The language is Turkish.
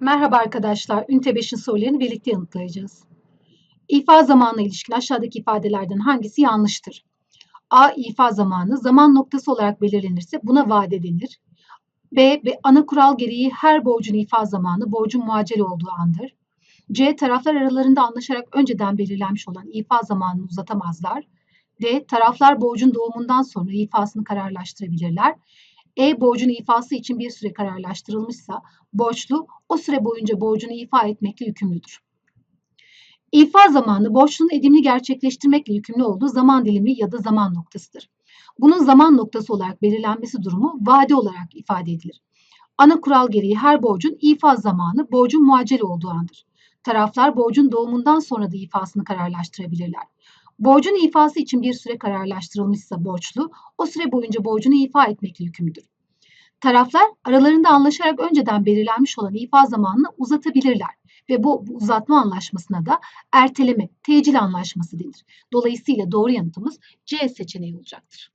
Merhaba arkadaşlar. Ünite 5'in sorularını birlikte yanıtlayacağız. İfa zamanına ilişkin aşağıdaki ifadelerden hangisi yanlıştır? A. İfa zamanı zaman noktası olarak belirlenirse buna vade denir. B. Ana kural gereği her borcun ifa zamanı borcun muacel olduğu andır. C. Taraflar aralarında anlaşarak önceden belirlenmiş olan ifa zamanını uzatamazlar. D. Taraflar borcun doğumundan sonra ifasını kararlaştırabilirler. E borcun ifası için bir süre kararlaştırılmışsa borçlu o süre boyunca borcunu ifa etmekle yükümlüdür. İfa zamanı borçlunun edimini gerçekleştirmekle yükümlü olduğu zaman dilimi ya da zaman noktasıdır. Bunun zaman noktası olarak belirlenmesi durumu vade olarak ifade edilir. Ana kural gereği her borcun ifa zamanı borcun muacel olduğu andır. Taraflar borcun doğumundan sonra da ifasını kararlaştırabilirler. Borcun ifası için bir süre kararlaştırılmışsa borçlu, o süre boyunca borcunu ifa etmekle yükümlüdür. Taraflar aralarında anlaşarak önceden belirlenmiş olan ifa zamanını uzatabilirler ve bu uzatma anlaşmasına da erteleme, tecil anlaşması denir. Dolayısıyla doğru yanıtımız C seçeneği olacaktır.